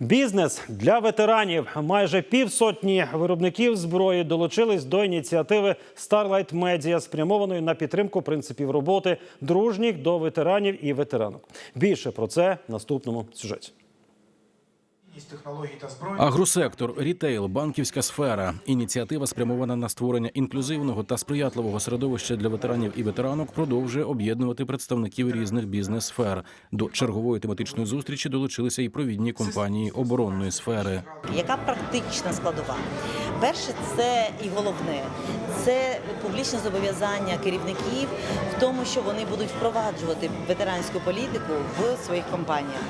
Бізнес для ветеранів. Майже півсотні виробників зброї долучились до ініціативи Starlight Media, спрямованої на підтримку принципів роботи дружніх до ветеранів і ветеранок. Більше про це в наступному сюжеті. Технологій та зброї. Агросектор, рітейл, банківська сфера. Ініціатива спрямована на створення інклюзивного та сприятливого середовища для ветеранів і ветеранок, продовжує об'єднувати представників різних бізнес-сфер. До чергової тематичної зустрічі долучилися і провідні компанії оборонної сфери. Яка практична складова? Перше, це і головне це публічне зобов'язання керівників в тому, що вони будуть впроваджувати ветеранську політику в своїх компаніях.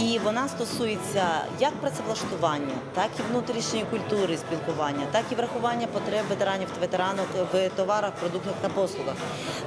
І вона стосується як працевлаштування, так і внутрішньої культури спілкування, так і врахування потреб ветеранів та ветеранок в товарах, продуктах та послугах.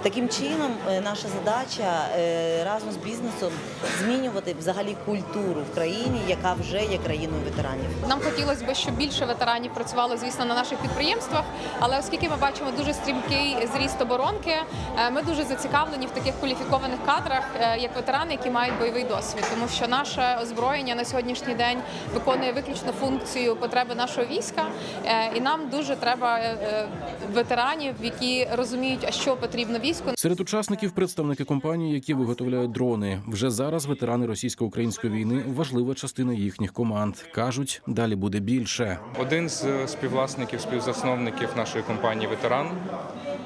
Таким чином, е, наша задача е, разом з бізнесом змінювати взагалі культуру в країні, яка вже є країною ветеранів. Нам хотілося б, щоб більше ветеранів працювало, звісно, на наших підприємствах. Але оскільки ми бачимо дуже стрімкий зріст оборонки, е, ми дуже зацікавлені в таких кваліфікованих кадрах, як ветерани, які мають бойовий досвід, тому що наше озброєння на сьогоднішній день виконує виключно функцію потреби нашого війська, е, і нам дуже треба е, е, ветеранів, які розуміють, а що потрібно війську. Серед учасників представники компаній, які виготовляють дрони. Вже зараз ветерани російсько-української війни важлива частина їхніх команд. кажуть, далі буде більше. Один з співвласників, співзасновників нашої компанії Ветеран.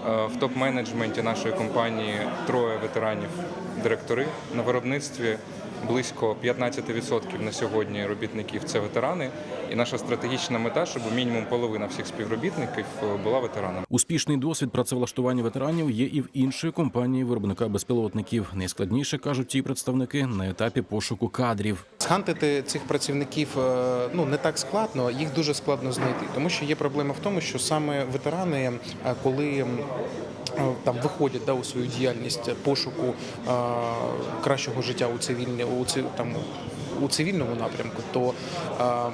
Е, В топ-менеджменті нашої компанії троє ветеранів директори на виробництві. Близько 15% на сьогодні робітників це ветерани, і наша стратегічна мета, щоб мінімум половина всіх співробітників е, була ветеранами. Успішний досвід працевлаштування ветеранів є і в іншої компанії виробника безпілотників. Найскладніше кажуть ті представники на етапі пошуку кадрів. Схантити цих працівників е, ну не так складно, їх дуже складно знайти, тому що є проблема в тому, що саме ветерани, е, коли е, там виходять да, у свою діяльність пошуку е, кращого життя у цивільні у ці там. У цивільному напрямку, то ем,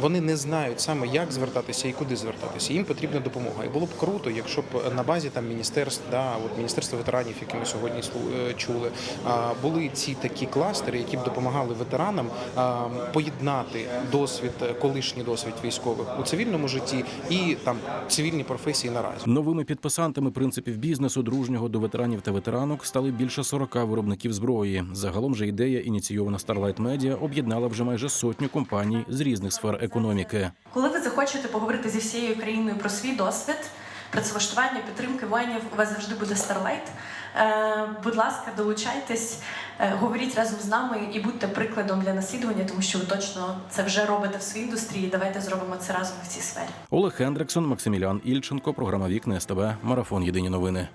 вони не знають саме, як звертатися і куди звертатися. Їм потрібна допомога. І було б круто, якщо б на базі там міністерств, да, от міністерство ветеранів, які ми сьогодні е, чули, були ці такі кластери, які б допомагали ветеранам а, поєднати досвід, е, колишній досвід військових у цивільному житті і там цивільні професії наразі. Новими підписантами принципів бізнесу дружнього до ветеранів та ветеранок стали більше 40 виробників зброї. Загалом же ідея, ініційована Starlight Media, об'єднала вже майже сотню компаній з різних сфер економіки. Коли ви захочете поговорити зі всією країною про свій досвід, працевлаштування, підтримки воїнів, у вас завжди буде Starlight. Е, будь ласка, долучайтесь, е, говоріть разом з нами і будьте прикладом для наслідування, тому що ви точно це вже робите в своїй індустрії. Давайте зробимо це разом в цій сфері. Олег Хендриксон, Максимілян Ільченко, програма Вікна СТБ, Марафон Єдині новини.